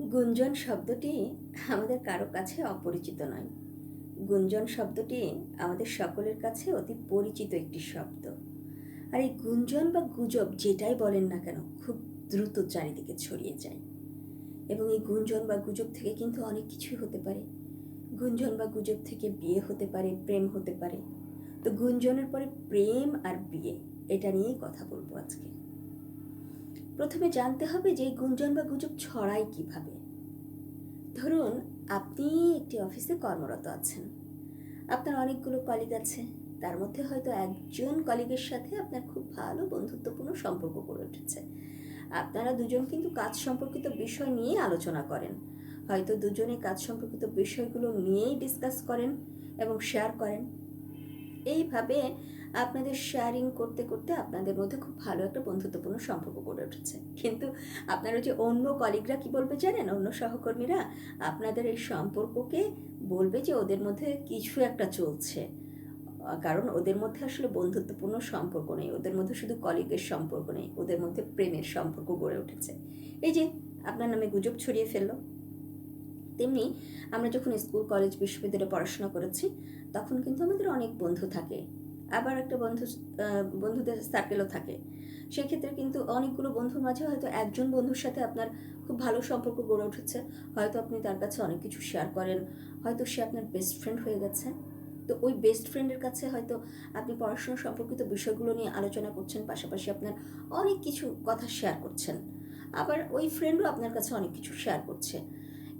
গুঞ্জন শব্দটি আমাদের কারও কাছে অপরিচিত নয়। গুঞ্জন শব্দটি আমাদের সকলের কাছে অতি পরিচিত একটি শব্দ। আর এই গুঞ্জন বা গুজব যেটাই বলেন না কেন, খুব দ্রুত চারিদিকে ছড়িয়ে যায়। এবং এই গুঞ্জন বা গুজব থেকে কিন্তু অনেক কিছুই হতে পারে। গুঞ্জন বা গুজব থেকে বিয়ে হতে পারে, প্রেম হতে পারে। তো গুঞ্জনের পরে প্রেম আর বিয়ে, এটা নিয়েই কথা বলব আজকে। প্রথমে জানতে হবে যে গুঞ্জন বা গুজব ছড়ায় কীভাবে। ধরুন, আপনি একটি অফিসে কর্মরত আছেন। আপনার অনেকগুলো কলিগ আছে। তার মধ্যে হয়তো একজন কলিগের সাথে আপনার খুব ভালো বন্ধুত্বপূর্ণ সম্পর্ক গড়ে উঠেছে। আপনারা দুজন কিন্তু কাজ সম্পর্কিত বিষয় নিয়ে আলোচনা করেন। হয়তো দুজনে কাজ সম্পর্কিত বিষয়গুলো নিয়েই ডিসকাস করেন এবং শেয়ার করেন। এইভাবে আপনাদের শেয়ারিং করতে করতে আপনাদের মধ্যে খুব ভালো একটা বন্ধুত্বপূর্ণ সম্পর্ক গড়ে উঠেছে। কিন্তু আপনারা যে অন্য কলিগরা কি বলবে জানেন? অন্য সহকর্মীরা আপনাদের এই সম্পর্ককে বলবে যে ওদের মধ্যে কিছু একটা চলছে। কারণ ওদের মধ্যে আসলে বন্ধুত্বপূর্ণ সম্পর্ক নেই। ওদের মধ্যে শুধু কলিগের সম্পর্ক নেই। ওদের মধ্যে প্রেমের সম্পর্ক গড়ে উঠেছে। এই যে আপনার নামে গুজব ছড়িয়ে ফেলল। তেমনি আমরা যখন স্কুল, কলেজ, বিশ্ববিদ্যালয়ে পড়াশোনা করেছি, তখন কিন্তু আমাদের অনেক বন্ধু থাকে। আবার একটা বন্ধু বন্ধুদের সার্কেলও থাকে। সেক্ষেত্রে কিন্তু অনেকগুলো বন্ধুর মাঝে হয়তো একজন বন্ধুর সাথে আপনার খুব ভালো সম্পর্ক গড়ে উঠেছে। হয়তো আপনি তার কাছে অনেক কিছু শেয়ার করেন। হয়তো সে আপনার বেস্ট ফ্রেন্ড হয়ে গেছে। তো ওই বেস্ট ফ্রেন্ডের কাছে হয়তো আপনি পড়াশোনা সম্পর্কিত বিষয়গুলো নিয়ে আলোচনা করছেন, পাশাপাশি আপনার অনেক কিছু কথা শেয়ার করছেন। আবার ওই ফ্রেন্ডও আপনার কাছে অনেক কিছু শেয়ার করছে।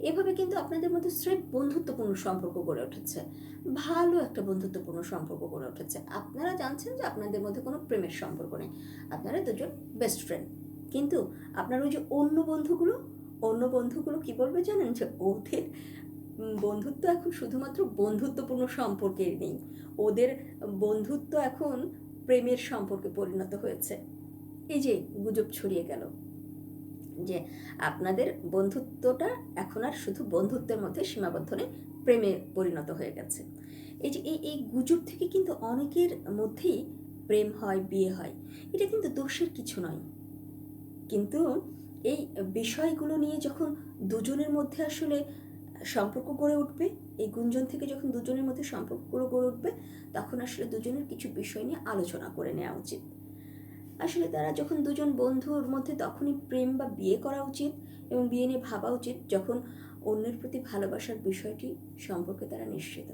এভাবে কিন্তু আপনাদের মধ্যে স্রেফ বন্ধুত্বপূর্ণ সম্পর্ক গড়ে উঠেছে। ভালো একটা বন্ধুত্বপূর্ণ সম্পর্ক গড়ে উঠেছে। আপনারা জানছেন যে আপনাদের মধ্যে কোনো প্রেমের সম্পর্ক নেই। আপনারা দুজন বেস্ট ফ্রেন্ড কিন্তু আপনার ওই যে অন্য বন্ধুগুলো অন্য বন্ধুগুলো কি বলবে জানেন? যে ওদের বন্ধুত্ব এখন শুধুমাত্র বন্ধুত্বপূর্ণ সম্পর্কের নেই। ওদের বন্ধুত্ব এখন প্রেমের সম্পর্কে পরিণত হয়েছে। এই যে গুজব ছড়িয়ে গেল। যে আপনাদের বন্ধুত্বটা এখন আর শুধু বন্ধুত্বের মধ্যে সীমাবদ্ধ নেই প্রেমে পরিণত হয়ে গেছে। এই যে এই এই গুজব থেকে কিন্তু অনেকের মধ্যেই প্রেম হয়, বিয়ে হয়। এটা কিন্তু দোষের কিছু নয়। কিন্তু এই বিষয়গুলো নিয়ে যখন দুজনের মধ্যে আসলে সম্পর্ক গড়ে উঠবে, এই গুঞ্জন থেকে যখন দুজনের মধ্যে সম্পর্কগুলো গড়ে উঠবে, তখন আসলে দুজনের কিছু বিষয় নিয়ে আলোচনা করে নেওয়া উচিত। আসলে তারা যখন দুজন বন্ধুর মধ্যে তখনই প্রেম বা বিয়ে করা উচিত এবং বিয়ে নিয়ে ভাবা উচিত, যখন অন্যের প্রতি ভালোবাসার বিষয়টি সম্পর্কে তারা নিশ্চিত।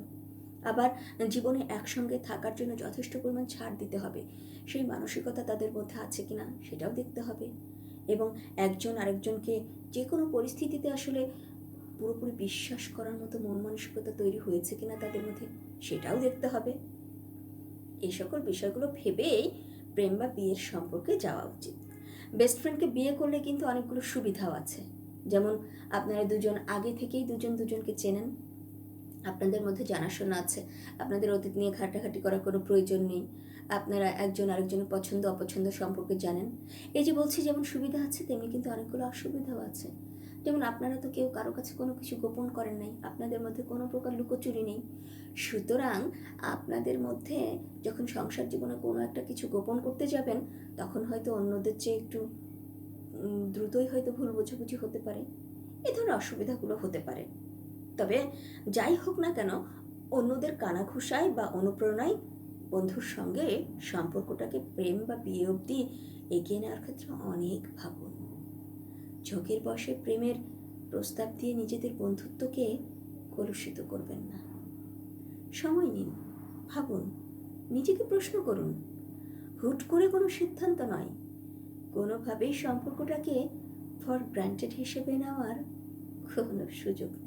আবার জীবনে একসঙ্গে থাকার জন্য যথেষ্ট পরিমাণ ছাড় দিতে হবে। সেই মানসিকতা তাদের মধ্যে আছে কি না সেটাও দেখতে হবে। এবং একজন আরেকজনকে যে কোনো পরিস্থিতিতে আসলে পুরোপুরি বিশ্বাস করার মতো মন মানসিকতা তৈরি হয়েছে কিনা তাদের মধ্যে সেটাও দেখতে হবে। এই সকল বিষয়গুলো ভেবেই প্রেম বা বিয়ের সম্পর্কে যাওয়া উচিত। বেস্ট ফ্রেন্ডকে বিয়ে করলে কিন্তু অনেকগুলো সুবিধাও আছে। যেমন, আপনারা দুজন আগে থেকেই দুজন দুজনকে চেনেন। আপনাদের মধ্যে জানাশোনা আছে। আপনাদের অতীত নিয়ে ঘাটাঘাটি করার কোনো প্রয়োজন নেই। আপনারা একজন আরেকজনের পছন্দ অপছন্দ সম্পর্কে জানেন। এই যে বলছি, যেমন সুবিধা আছে, তেমনি কিন্তু অনেকগুলো অসুবিধাও আছে। যেমন আপনারা তো কেউ কারও কাছে কোনো কিছু গোপন করেন নাই, আপনাদের মধ্যে কোনো প্রকার লুকোচুরি নেই। সুতরাং আপনাদের মধ্যে যখন সংসার জীবনে কোনো একটা কিছু গোপন করতে যাবেন, তখন হয়তো অন্যদের চেয়ে একটু দ্রুতই হয়তো ভুল বোঝাবুঝি হতে পারে। এ ধরনের অসুবিধাগুলো হতে পারে। তবে যাই হোক না কেন, অন্যদের কানাঘুষায় বা অনুপ্রেরণায় বন্ধুর সঙ্গে সম্পর্কটাকে প্রেম বা বিয়ে অবধি এগিয়ে নেওয়ার ক্ষেত্রে অনেক ভাবুন। ঝোঁকের বসে প্রেমের প্রস্তাব দিয়ে নিজেদের বন্ধুত্বকে কলুষিত করবেন না। সময় নিন, ভাবুন, নিজেকে প্রশ্ন করুন। হুট করে কোনো সিদ্ধান্ত নয়। কোনোভাবেই সম্পর্কটাকে ফর গ্রান্টেড হিসেবে নেওয়ার কোনো সুযোগ নেই।